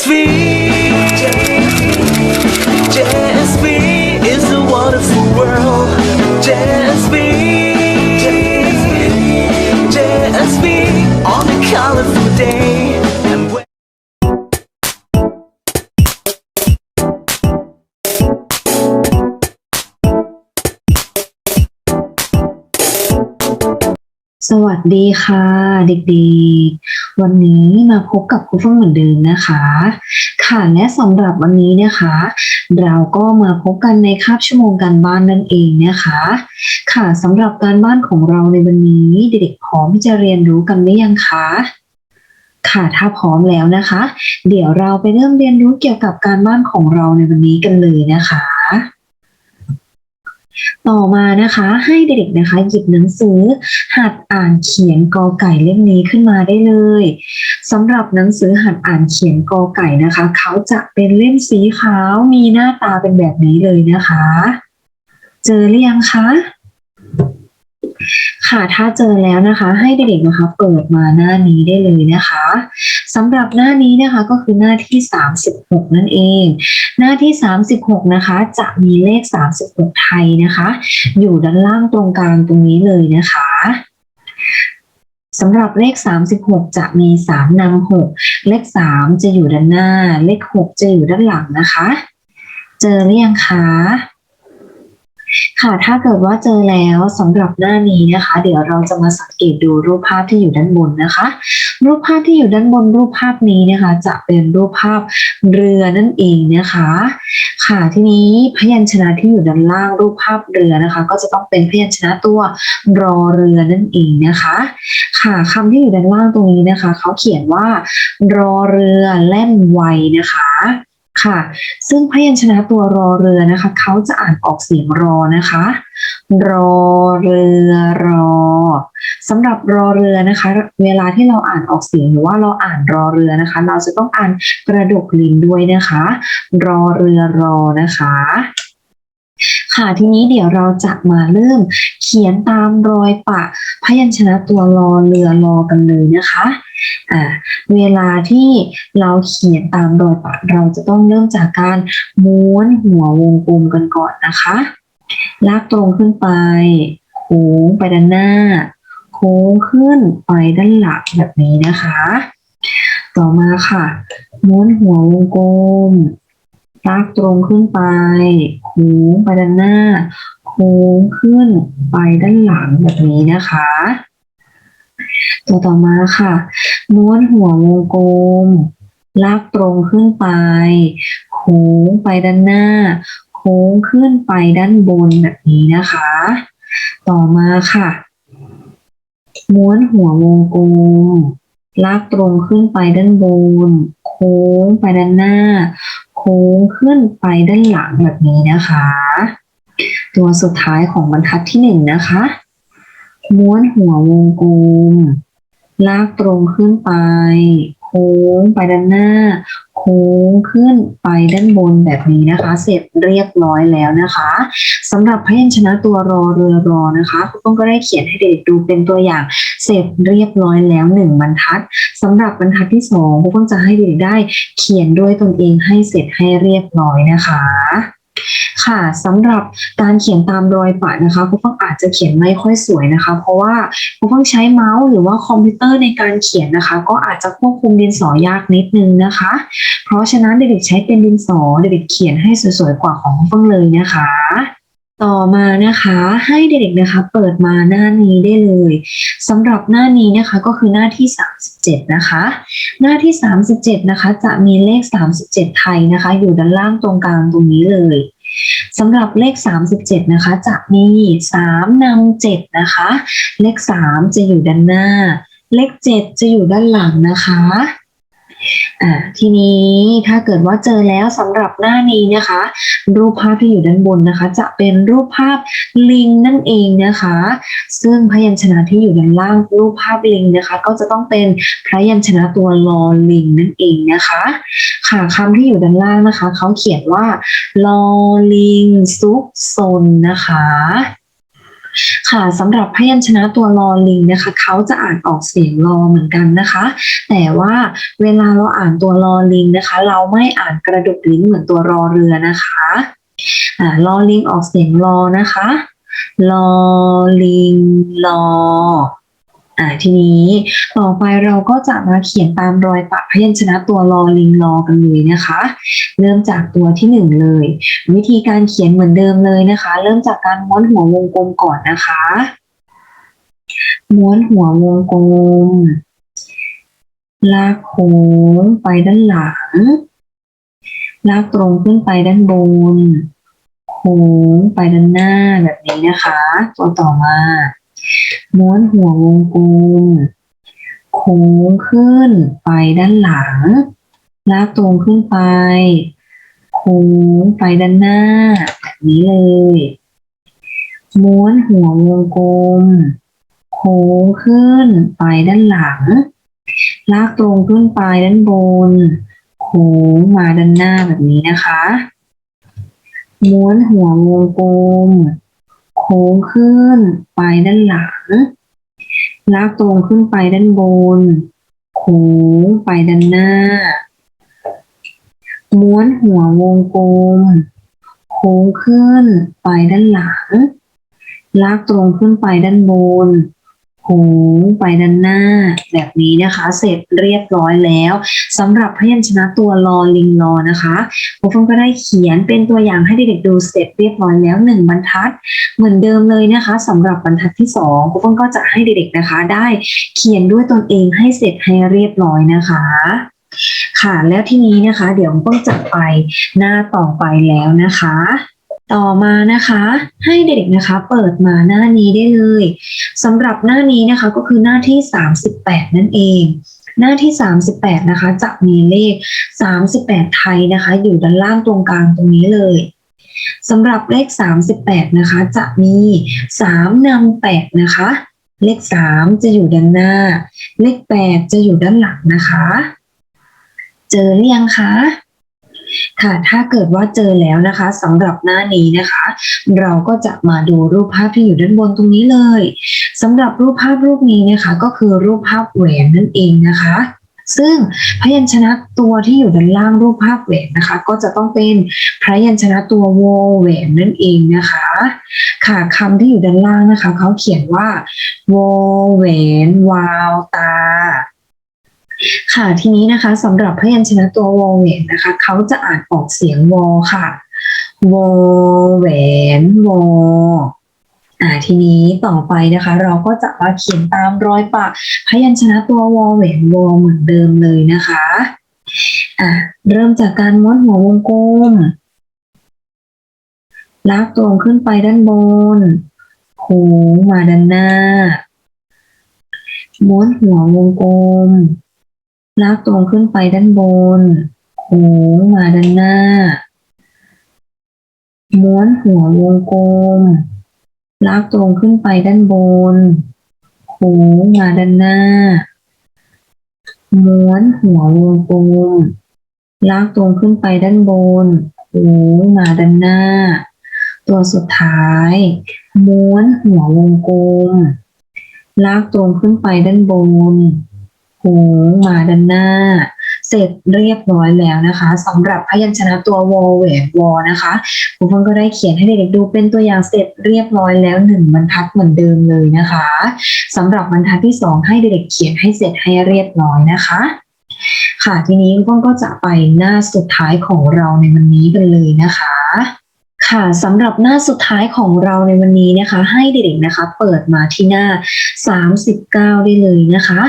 his. สวัสดีค่ะเด็กๆ วันนี้มาพบกับครูเฟื่องเหมือนเดิมนะคะ ค่ะและสำหรับวันนี้นะคะ เราก็มาพบกันในคาบชั่วโมงการบ้านนั่นเองนะคะ ค่ะสำหรับการบ้านของเราในวันนี้ เด็กๆพร้อมที่จะเรียนรู้กันหรือยังคะค่ะถ้าพร้อมแล้วนะคะ เดี๋ยวเราไปเริ่มเรียนรู้เกี่ยวกับการบ้านของเราในวันนี้กันเลยนะคะ ต่อมานะคะให้เด็กๆนะคะ หยิบหนังสือ หัดอ่านเขียนกอไก่เล่มนี้ขึ้นมาได้เลยสำหรับหนังสือหัดอ่านเขียนกอไก่นะคะ เขาจะเป็นเล่มสีขาวมีหน้าตาเป็นแบบนี้เลยนะคะ เจอหรือยังคะค่ะถ้าเจอแล้วนะคะ ให้เด็กๆนะคะ เปิดมาหน้านี้ได้เลยนะคะ สำหรับหน้านี้นะคะก็คือหน้าที่ 36 นั่นเอง หน้าที่ 36 นะคะ จะมีเลข 36 ไทยนะคะ อยู่ด้านล่างตรงกลางตรงนี้เลยนะคะสำหรับเลข 36 จะมี 3นำ6 เลข 3 จะอยู่ด้านหน้า เลข 6 จะอยู่ด้านหลังนะคะ เจอหรือยังคะค่ะถ้าเกิดว่าเจอแล้วสำหรับหน้านี้นะคะ เดี๋ยวเราจะมาสังเกตดูรูปภาพที่อยู่ด้านบนนะคะ รูปภาพที่อยู่ด้านบนรูปภาพนี้นะคะ จะเป็นรูปภาพเรือนั่นเองนะคะ ค่ะทีนี้พยัญชนะที่อยู่ด้านล่างรูปภาพเรือนะคะ ก็จะต้องเป็นพยัญชนะตัวรอเรือนั่นเองนะคะ ค่ะคำที่อยู่ด้านล่างตรงนี้นะคะ เขาเขียนว่ารอเรือแล่นไวนะคะ ค่ะ ซึ่งพยัญชนะตัวรอเรือนะคะ เขาจะอ่านออกเสียงรอนะคะ รอเรือรอสำหรับรอเรือนะคะ เวลาที่เราอ่านออกเสียงหรือว่าเราอ่านรอเรือนะคะ เราจะต้องอ่านกระดกลิ้นด้วยนะคะ รอเรือรอนะคะ ค่ะทีนี้เดี๋ยวเราจะมาเริ่มเขียนตามรอยปะพยัญชนะตัวรอเรือรอกันเลยนะคะอ่าเวลาที่เราเขียนตามรอยปะเราจะต้องเริ่มจากการม้วนหัววงกลมกันก่อนนะคะลากตรงขึ้นไป โค้งไปด้านหน้า โค้งขึ้นไปด้านหลังแบบนี้นะคะ ต่อมาค่ะ ม้วนหัววงกลม ลากตรงขึ้นไปโค้งไปด้านหน้า โค้งขึ้นไปด้านหลังแบบนี้นะคะ ตัวต่อมาค่ะม้วนหัววงกลมลากตรงขึ้นไป โค้งไปด้านหน้า โค้งขึ้นไปด้านบนแบบนี้นะคะ ต่อมาค่ะ ม้วนหัววงกลมลากตรงขึ้นไปด้านบน โค้งไปด้านหน้า ค้งขึ้นไปด้านหลังแบบนี้นะคะ ตัวสุดท้ายของบรรทัดที่หนึ่งนะคะ ม้วนหัววงกลม ลากตรงขึ้นไป โค้งไปด้านหน้า ค้งขึ้นไปด้านบนแบบนี้นะคะ เสร็จเรียบร้อยแล้วนะคะสำหรับพยัญชนะตัวรอเรือรอนะคะคุณต้องก็ได้เขียนให้เด็กดูเป็นตัวอย่าง เสร็จเรียบร้อยแล้วหนึ่งบรรทัดสำหรับบรรทัดที่สองคุณต้องจะให้เด็กได้เขียนด้วยตนเองให้เสร็จให้เรียบร้อยนะคะ ค่ะสำหรับการเขียนตามรอยปะนะคะคุณต้องอาจจะเขียนไม่ค่อยสวยนะคะ เพราะว่าคุณต้องใช้เมาส์หรือว่าคอมพิวเตอร์ในการเขียนนะคะ ก็อาจจะควบคุมดินสอยากนิดนึงนะคะ เพราะฉะนั้นเด็กๆใช้เป็นดินสอเด็กๆเขียนให้สวยๆกว่าของคุณเฟิงเลยนะคะ ต่อมานะคะให้เด็กๆนะคะ เปิดมาหน้านี้ได้เลยสำหรับหน้านี้นะคะก็คือหน้าที่ 37 นะคะ หน้าที่ 37 นะคะ จะมีเลข 37 ไทยนะคะ อยู่ด้านล่างตรงกลางตรงนี้เลย สำหรับเลข 37 นะคะ จะมี 3นำ7นะคะ เลข 3 จะอยู่ด้านหน้า เลข 7 จะอยู่ด้านหลังนะคะ อ่าทีนี้ถ้าเกิดว่าเจอแล้วสำหรับหน้านี้นะคะ รูปภาพที่อยู่ด้านบนนะคะ จะเป็นรูปภาพลิงนั่นเองนะคะ ซึ่งพยัญชนะที่อยู่ด้านล่างรูปภาพลิงนะคะ ก็จะต้องเป็นพยัญชนะตัวลอลิงนั่นเองนะคะ ค่ะคำที่อยู่ด้านล่างนะคะเขาเขียนว่าลอลิงซุกซนนะคะ ค่ะสำหรับพยัญชนะตัวลอลิงนะคะเขาจะอ่านออกเสียงลอเหมือนกันนะคะ แต่ว่าเวลาเราอ่านตัวลอลิงนะคะ เราไม่อ่านกระดกลิ้นเหมือนตัวรอเรือนะคะอ่าลอลิงออกเสียงลอนะคะลอลิงลอ อ่าทีนี้ต่อไปเราก็จะมาเขียนตามรอยปะพยัญชนะตัวลอลิงลอกันเลยนะคะ เริ่มจากตัวที่หนึ่งเลย วิธีการเขียนเหมือนเดิมเลยนะคะ เริ่มจากการม้วนหัววงกลมก่อนนะคะ ม้วนหัววงกลม ลากโค้งไปด้านหลัง ลากตรงขึ้นไปด้านบน โค้งไปด้านหน้าแบบนี้นะคะ ตัวต่อมา ม้วนหัววงกลมโค้งขึ้นไปด้านหลัง ลากตรงขึ้นไป โค้งไปด้านหน้า แบบนี้เลย ม้วนหัววงกลม โค้งขึ้นไปด้านหลัง ลากตรงขึ้นไปด้านบน โค้งมาด้านหน้าแบบนี้นะคะ ม้วนหัววงกลม โค้งขึ้นไปด้านหลัง ลากตรงขึ้นไปด้านบน โค้งไปด้านหน้า ม้วนหัววงกลม โค้งขึ้นไปด้านหลัง ลากตรงขึ้นไปด้านบน โค้งไปด้านหน้า แบบนี้นะคะ เสร็จเรียบร้อยแล้วสำหรับพยัญชนะตัวลอลิงลอนะคะครูเฟงก็ได้เขียนเป็นตัวอย่างให้เด็กๆดูเสร็จเรียบร้อยแล้วหนึ่งบรรทัด เหมือนเดิมเลยนะคะสำหรับบรรทัดที่สองครูเฟงก็จะให้เด็กๆนะคะ ได้เขียนด้วยตนเองให้เสร็จให้เรียบร้อยนะคะค่ะแล้วทีนี้นะคะ เดี๋ยวต้องจะไปหน้าต่อไปแล้วนะคะ ต่อมานะคะให้เด็กๆนะคะเปิดมาหน้านี้ได้เลยสำหรับหน้านี้นะคะก็คือหน้าที่ 38 นั่นเอง หน้าที่ 38 นะคะจะมีเลข 38 ไทยนะคะ อยู่ด้านล่างตรงกลางตรงนี้เลยสำหรับเลข 38 นะคะ จะมี 3นำ8นะคะ เลข 3 จะอยู่ด้านหน้า เลข 8 จะอยู่ด้านหลังนะคะ เจอหรือยังคะ ค่ะถ้าเกิดว่าเจอแล้วนะคะสำหรับหน้านี้นะคะ เราก็จะมาดูรูปภาพที่อยู่ด้านบนตรงนี้เลยสำหรับรูปภาพรูปนี้นะคะก็คือรูปภาพแหวนนั่นเองนะคะซึ่งพยัญชนะตัวที่อยู่ด้านล่างรูปภาพแหวนนะคะ ก็จะต้องเป็นพยัญชนะตัววแหวนนั่นเองนะคะ ค่ะคำที่อยู่ด้านล่างนะคะ เขาเขียนว่าวแหวนวาวตา ค่ะทีนี้นะคะสำหรับพยัญชนะตัววอแหวนนะคะเขาจะอ่านออกเสียงวอค่ะวอแหวนวออ่าทีนี้ต่อไปนะคะ เราก็จะมาเขียนตามรอยปะพยัญชนะตัววอแหวนวอเหมือนเดิมเลยนะคะอ่าเริ่มจากการม้วนหัววงกลมลากตรงขึ้นไปด้านบนโค้งมาด้านหน้า ม้วนหัววงกลม ลากตรงขึ้นไปด้านบน โค้งมาด้านหน้า ม้วนหัววงกลม ลากตรงขึ้นไปด้านบน โค้งมาด้านหน้า ม้วนหัววงกลม ลากตรงขึ้นไปด้านบน โค้งมาด้านหน้า ตัวสุดท้าย ม้วนหัววงกลม ลากตรงขึ้นไปด้านบน โค้งมาด้านหน้า เสร็จเรียบร้อยแล้วนะคะสำหรับพยัญชนะตัววอแหวนวอนะคะครูเฟังก็ได้เขียนให้เด็กๆดูเป็นตัวอย่างเสร็จเรียบร้อยแล้วหนึ่งบรรทัดเหมือนเดิมเลยนะคะสำหรับบรรทัดที่สองให้เด็กๆเขียนให้เสร็จให้เรียบร้อยนะคะค่ะทีนี้ครูเฟังก็จะไปหน้าสุดท้ายของเราในวันนี้กันเลยนะคะ ค่ะสำหรับหน้าสุดท้ายของเราในวันนี้นะคะ ให้เด็กๆนะคะ เปิดมาที่หน้า 39 ได้เลยนะคะ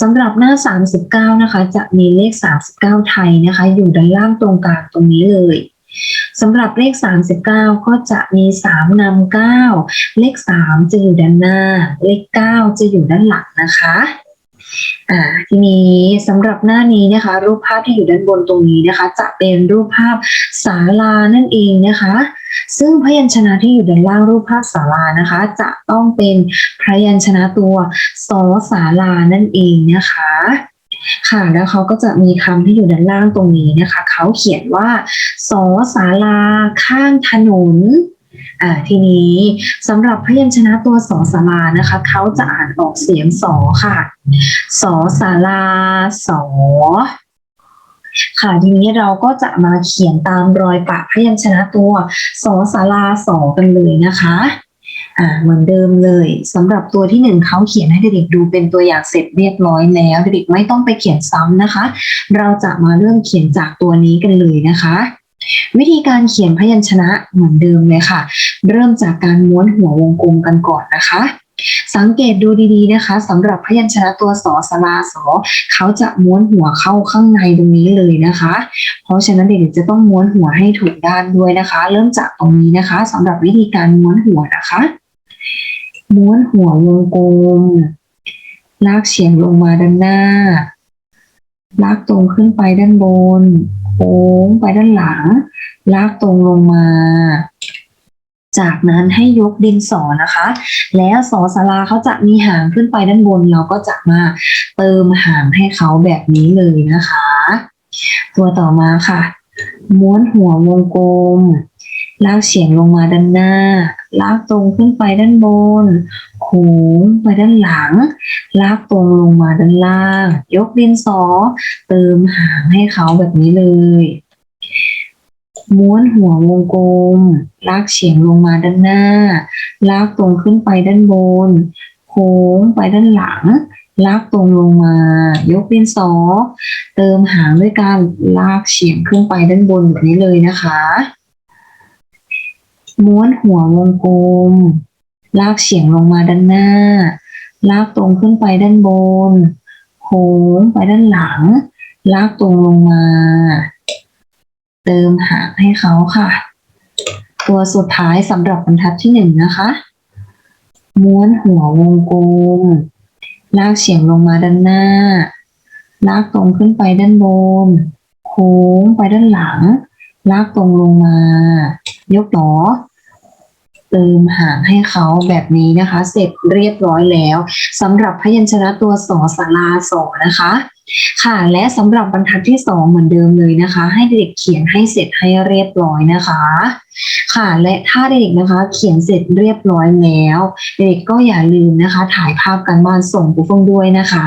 สำหรับหน้า 39 นะคะ จะมีเลข 39 ไทยนะคะ อยู่ด้านล่างตรงกลางตรงนี้เลยสำหรับเลข 39 ก็จะมี 3นำ9เลข 3 จะอยู่ด้านหน้า เลข 9 จะอยู่ด้านหลังนะคะ อ่าทีนี้สำหรับหน้านี้นะคะ รูปภาพที่อยู่ด้านบนตรงนี้นะคะ จะเป็นรูปภาพศาลานั่นเองนะคะ ซึ่งพยัญชนะที่อยู่ด้านล่างรูปภาพศาลานะคะ จะต้องเป็นพยัญชนะตัวสอศาลานั่นเองนะคะค่ะแล้วเขาก็จะมีคำที่อยู่ด้านล่างตรงนี้นะคะ เขาเขียนว่าสอศาลาข้างถนน อ่าทีนี้สำหรับพยัญชนะตัวสอสารานะคะเขาจะอ่านออกเสียงสอค่ะ สอสาราสอค่ะทีนี้เราก็จะมาเขียนตามรอยปากพยัญชนะตัวสอสาราสอกันเลยนะคะอ่าเหมือนเดิมเลยสำหรับตัวที่หนึ่งเขาเขียนให้เด็กดูเป็นตัวอย่างเสร็จเรียบร้อยแล้วเด็กไม่ต้องไปเขียนซ้ำนะคะ เราจะมาเริ่มเขียนจากตัวนี้กันเลยนะคะ วิธีการเขียนพยัญชนะเหมือนเดิมเลยค่ะ เริ่มจากการม้วนหัววงกลมกันก่อนนะคะ สังเกตดูดีๆนะคะสำหรับพยัญชนะตัวสอสลาสอเขาจะม้วนหัวเข้าข้างในตรงนี้เลยนะคะ เพราะฉะนั้นเด็กๆจะต้องม้วนหัวให้ถูกด้านด้วยนะคะ เริ่มจากตรงนี้นะคะสำหรับวิธีการม้วนหัวนะคะ ม้วนหัววงกลมลากเฉียงลงมาด้านหน้า ลากตรงขึ้นไปด้านบน โค้งไปด้านหลัง ลากตรงลงมา จากนั้นให้ยกดินสอนะคะ แล้วสอสาราเขาจะมีหางขึ้นไปด้านบน เราก็จะมาเติมหางให้เขาแบบนี้เลยนะคะ ตัวต่อมาค่ะ ม้วนหัววงกลมลากเฉียงลงมาด้านหน้า ลากตรงขึ้นไปด้านบน ค้งไปด้านหลัง ลากตรงลงมาด้านล่าง ยกดินสอ เติมหางให้เขาแบบนี้เลย ม้วนหัววงกลม ลากเฉียงลงมาด้านหน้า ลากตรงขึ้นไปด้านบน โค้งไปด้านหลัง ลากตรงลงมา ยกดินสอ เติมหางด้วยการลากเฉียงขึ้นไปด้านบนแบบนี้เลยนะคะ ม้วนหัววงกลม ลากเฉียงลงมาด้านหน้า ลากตรงขึ้นไปด้านบน โค้งไปด้านหลัง ลากตรงลงมา เติมหางให้เขาค่ะ ตัวสุดท้ายสำหรับบรรทัดที่หนึ่งนะคะ ม้วนหัววงกลม ลากเฉียงลงมาด้านหน้า ลากตรงขึ้นไปด้านบน โค้งไปด้านหลัง ลากตรงลงมา ยกหนอ เติมหางให้เขาแบบนี้นะคะ เสร็จเรียบร้อยแล้วสำหรับพยัญชนะตัวสอสาราสอนะคะค่ะและสำหรับบรรทัดที่สองเหมือนเดิมเลยนะคะ ให้เด็กเขียนให้เสร็จให้เรียบร้อยนะคะ ค่ะและถ้าเด็กนะคะเขียนเสร็จเรียบร้อยแล้ว เด็กก็อย่าลืมนะคะ ถ่ายภาพกันบ้านส่งครูเฟงด้วยนะคะ